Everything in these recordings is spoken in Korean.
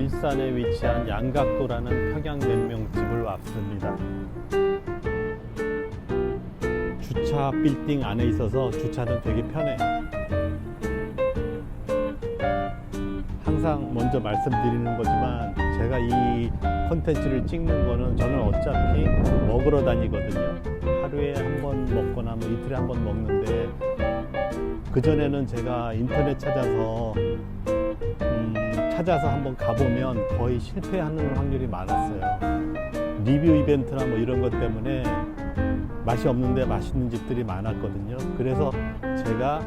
일산에 위치한 양각도라는 평양냉면집을 왔습니다. 주차 빌딩 안에 있어서 주차는 되게 편해요. 항상 먼저 말씀드리는 거지만 제가 이 컨텐츠를 찍는 거는 저는 어차피 먹으러 다니거든요. 하루에 한 번 먹거나 뭐 이틀에 한 번 먹는데 그전에는 제가 인터넷 찾아서 음, 찾아서 한번 가보면 거의 실패하는 확률이 많았어요. 리뷰 이벤트나 뭐 이런 것 때문에 맛이 없는데 맛있는 집들이 많았거든요. 그래서 제가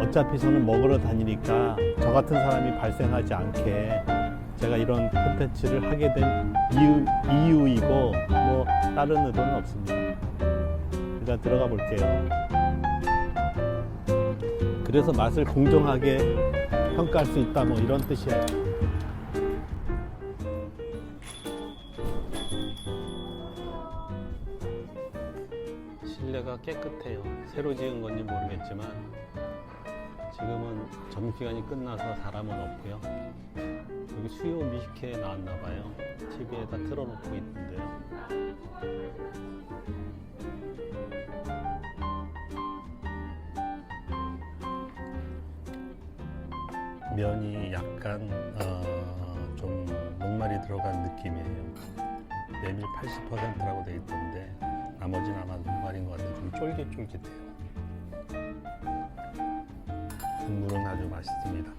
어차피 저는 먹으러 다니니까 저 같은 사람이 발생하지 않게 제가 이런 콘텐츠를 하게 된 이유, 이유이고 뭐 다른 의도는 없습니다. 일단 들어가 볼게요. 그래서 맛을 공정하게 평가할 수 있다 뭐 이런 뜻이에요. 실내가 깨끗해요. 새로 지은 건지 모르겠지만 지금은 점심시간이 끝나서 사람은 없고요. 여기 수요 미식회 나왔나 봐요. TV에다 틀어놓고 있는데요. 면이 약간 어, 좀 녹말이 들어간 느낌이에요. 메밀 80%라고 돼 있던데 나머지는 아마 녹말인 것 같아요. 좀 쫄깃쫄깃해요. 국물은 아주 맛있습니다.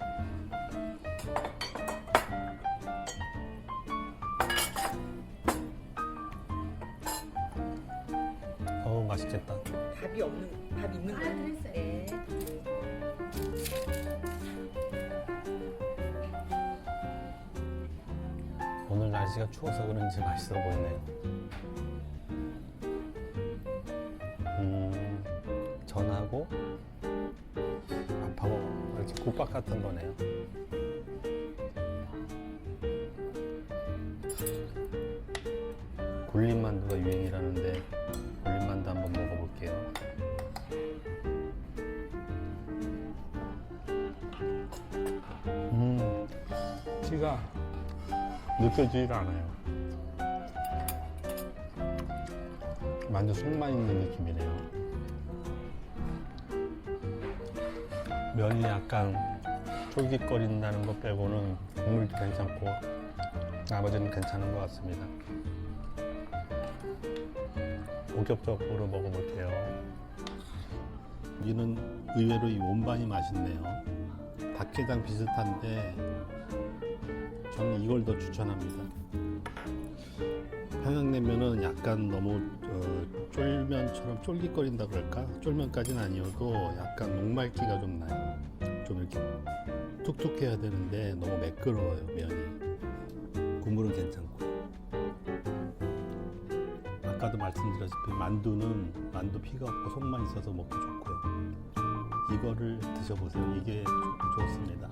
어우 맛있겠다. 밥이 없는 밥 있는 거. 네. 오늘 날씨가 추워서 그런지 맛있어 보이네요. 음, 전하고 밥하고 이렇게 국밥 같은 거네요. 굴림만두가 유행이라는데 굴림만두 한번 먹어볼게요. 음, 찌가 느껴지지가 않아요. 만두 속만 있는 느낌이네요. 면이 약간 쫄깃거린다는 것 빼고는 국물도 괜찮고 나머지는 괜찮은 것 같습니다. 본격적으로 먹어볼게요. 이는 의외로 이 원반이 맛있네요. 닭게장 비슷한데 저는 이걸 더 추천합니다. 평양냉면은 약간 너무 어, 쫄면처럼 쫄깃거린다 그럴까? 쫄면까지는 아니어도 약간 녹말기가 좀 나요. 좀 이렇게 툭툭해야 되는데 너무 매끄러워요 면이. 국물은 괜찮고. 아까도 말씀드렸다시피 만두는 만두 피가 없고 속만 있어서 먹기 좋고요. 이거를 드셔보세요. 이게 좋- 좋습니다.